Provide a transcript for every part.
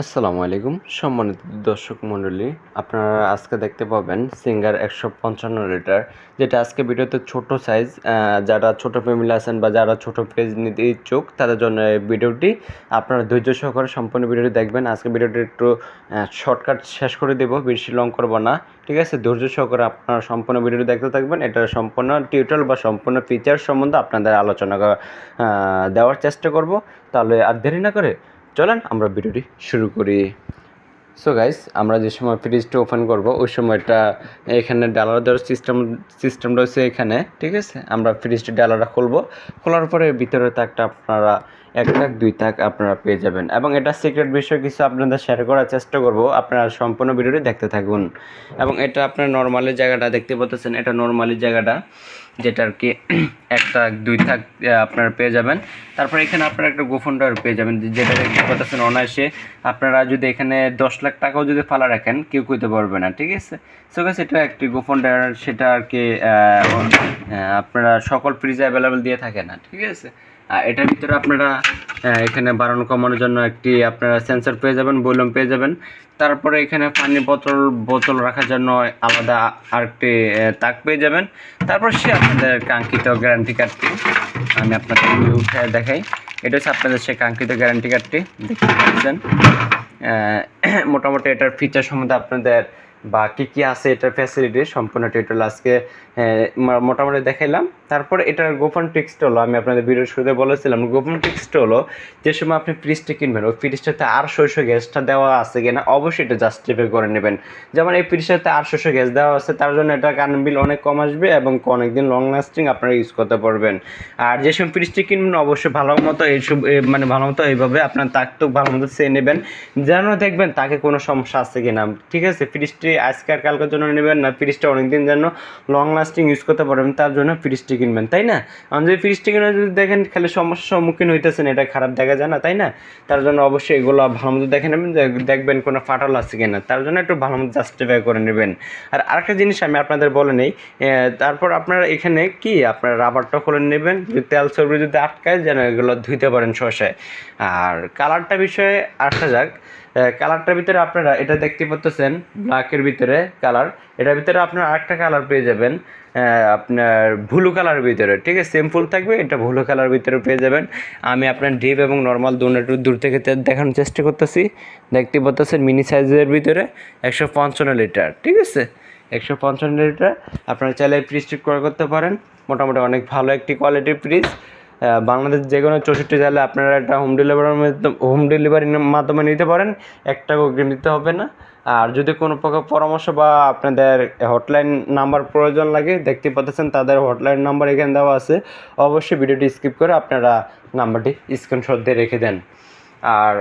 আসসালামু আলাইকুম। সম্মানিত দর্শক মণ্ডলী, আপনারা আজকে দেখতে পাবেন সিঙ্গার একশো পঞ্চান্ন লিটার, যেটা আজকে ভিডিওতে ছোট সাইজ যারা ছোট ফ্যামিলি আছেন বা যারা ছোট পেজ নিতে ইচ্ছুক, তাদের জন্য এই ভিডিওটি আপনারা ধৈর্য সহকারে সম্পূর্ণ ভিডিওটি দেখবেন। আজকে ভিডিওটি একটু শর্টকাট শেষ করে দেবো, বেশি লং করব না, ঠিক আছে? ধৈর্য সহকারে আপনারা সম্পূর্ণ ভিডিওটি দেখতে থাকবেন। এটা সম্পূর্ণ টিউটোরিয়াল বা সম্পূর্ণ ফিচার সম্বন্ধে আপনাদের আলোচনা দেওয়ার চেষ্টা করব। তাহলে আর দেরি না করে চলেন আমরা ভিডিওটি শুরু করি। সো গাইস আমরা যে সময় ফ্রিজটা ওপেন করব, ওই সময়টা এখানে ডালার দেওয়ার সিস্টেম সিস্টেম রয়েছে এখানে, ঠিক আছে? আমরা ফ্রিজটা ডালাটা খুলবো। খোলার পরে ভিতরে তো একটা আপনারা এক তাক দুই তাক আপনারা পেয়ে যাবেন। এবং এটা সিক্রেট বিষয় কিছু আপনাদের শেয়ার করার চেষ্টা করব। আপনারা সম্পূর্ণ ভিডিওটি দেখতে থাকুন। এবং এটা আপনার নর্মালি জায়গাটা দেখতে পাচ্ছেন, এটা নর্মালি জায়গাটা যেটা আর কি এক তাক, দুই থাক আপনারা পেয়ে যাবেন। তারপর এখানে আপনারা একটা গোফন ড্রয়ার পেয়ে যাবেন যেটা দেখতে পাচ্ছেন অনায়াসে। আপনারা যদি এখানে দশ লাখ টাকাও যদি ফালা রাখেন, কেউ কইতে পারবে না, ঠিক আছে? সো গাছ এটা একটি গোপন ড্রয়ার, সেটা আর কি আপনারা সকল ফ্রিজে অ্যাভেলেবেল দিয়ে থাকে না ঠিক আছে? এটার ভিতরে আপনারা এখানে বাড়ানো কমানোর জন্য একটি আপনারা সেন্সর পেয়ে যাবেন ভলিউম পেয়ে যাবেন। তারপরে এখানে পানি বোতল বোতল রাখার জন্য আলাদা আরেকটি তাক পেয়ে যাবেন। তারপর সে আপনাদের কাঙ্ক্ষিত গ্যারান্টি কার্ডটি আমি আপনাদের উঠে দেখাই। এটা হচ্ছে আপনাদের সে কাঙ্ক্ষিত গ্যারান্টি কার্ডটি দেখতে পাচ্ছেন। মোটামুটি এটার ফিচার সম্বন্ধে আপনাদের বা কী কী আছে এটার ফ্যাসিলিটি সম্পূর্ণ টিউটোরিয়াল আজকে মোটামুটি দেখাইলাম। তারপরে এটার গোপন টিক্সটা হলো, আমি আপনাদের ভিডিওর শুরুতে বলেছিলাম, গোপন টিক্সটা হলো যে সময় আপনি ফ্রিজটা কিনবেন, ওই ফ্রিজটাতে আর শস্য গ্যাসটা দেওয়া আছে কিনা, অবশ্যই এটা জাস্টিফাই করে নেবেন। যেমন এই ফ্রিজটাতে আর শস্য গ্যাস দেওয়া আছে, তার জন্য এটা কারেন্ট বিল অনেক কম আসবে এবং অনেকদিন লং লাস্টিং আপনারা ইউজ করতে পারবেন। আর যে সময় ফ্রিজটি কিনবেন, অবশ্যই ভালো মতো এইসব মানে ভালো মতো এইভাবে আপনার তাক তো ভালো মতো চেয়ে নেবেন। যেন দেখবেন তাকে কোনো সমস্যা আছে কিনা, ঠিক আছে? ফ্রিজটি আজকে আর কালকের জন্য নেবেন না, ফ্রিজটা অনেকদিন যেন লং লাস্টিং ইউজ করতে পারবেন, তার জন্য ফ্রিজটি কিনবেন, তাই না? কারণ যদি ফ্রিজটি কিনে যদি দেখেন খালি সমস্যার সম্মুখীন হইতেছেন, এটা খারাপ দেখা যায় না, তাই না? তার জন্য অবশ্যই এগুলো ভালো মতো দেখে নেবেন দেখবেন কোনো ফাটল আছে কিনা, তার জন্য একটু ভালো মতো জাস্টিফাই করে নেবেন। আর আরেকটা জিনিস আমি আপনাদের বলে নেই তারপর আপনারা এখানে কি, আপনার রাবারটা খুলে নেবেন তেল চর্বি যদি আটকায়, যেন এগুলো ধুইতে পারেন শসায় আর কালারটা বিষয়ে আসা যাক কালারটার ভিতরে আপনারা এটা দেখতে পাচ্ছেন ব্ল্যাকের ভিতরে কালার এটার ভিতরে আপনারা আরেকটা কালার পেয়ে যাবেন আপনার ভুলু কালার ভিতরে। ঠিক আছে সিম্পল থাকবে, এটা ভুলু কালার ভিতরে পেয়ে যাবেন। আমি আপনার ডিপ এবং নর্মাল দুটো দূর থেকে দেখানোর চেষ্টা করতেছি। দেখতে পাচ্ছেন মিনি সাইজের ভিতরে একশো পঞ্চান্ন লিটার ঠিক আছে? একশো পঞ্চান্ন লিটার আপনারা চাইলে ফ্রিজটি ক্রয় করতে পারেন। মোটামুটি অনেক ভালো একটি কোয়ালিটির ফ্রিজ বাংলাদেশ যে কোনো চৌষট্টি জেলে আপনারা একটা হোম ডেলিভারির হোম ডেলিভারির মাধ্যমে নিতে পারেন। এক টাকাও অগ্রিম দিতে হবে না। আর যদি কোনো প্রকার পরামর্শ বা আপনাদের হটলাইন নাম্বার প্রয়োজন লাগে, দেখতে পাচ্ছেন তাদের হটলাইন নাম্বার এখানে দেওয়া আছে। অবশ্যই ভিডিওটি স্কিপ করে আপনারা নাম্বারটি স্ক্রিনশট দিয়ে রেখে দেন। আর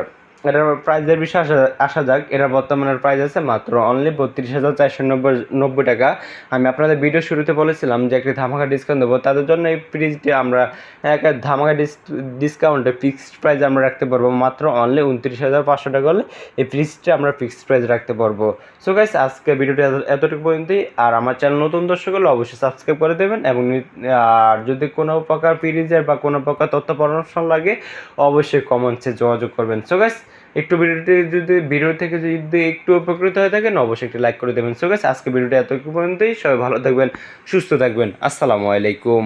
এটার প্রাইসের বিষয়ে আসা আসা যাক। এটার বর্তমানের প্রাইস আছে মাত্র অনলি বত্রিশ হাজার চারশো নব্বই নব্বই টাকা। আমি আপনাদের ভিডিও শুরুতে বলেছিলাম যে একটি ধামাকা ডিসকাউন্ট দেবো। তাদের জন্য এই ফ্রিজটি আমরা এক ধামাকা ডিস ডিসকাউন্টে ফিক্সড প্রাইস আমরা রাখতে পারব। মাত্র অনলি উনত্রিশ হাজার পাঁচশো টাকা হলে এই ফ্রিজটা আমরা ফিক্সড প্রাইস রাখতে পারব। সো গাইস আজকে ভিডিওটি এত- এতটুকু পর্যন্তই। আর আমার চ্যানেল নতুন দর্শক হলে অবশ্যই সাবস্ক্রাইব করে দেবেন এবং আর যদি কোনো প্রকার ফ্রিজের বা কোনো প্রকার তথ্য পরামর্শ লাগে, অবশ্যই কমেন্টসে যোগাযোগ করবেন। সো গাইস একটু ভিডিওটি যদি, ভিডিও থেকে যদি একটু উপকৃত হয়ে থাকেন, অবশ্যই একটি লাইক করে দেবেন। সো আজকে ভিডিওটি এতটুকু পর্যন্তই। সবাই ভালো থাকবেন, সুস্থ থাকবেন। আসসালামু আলাইকুম।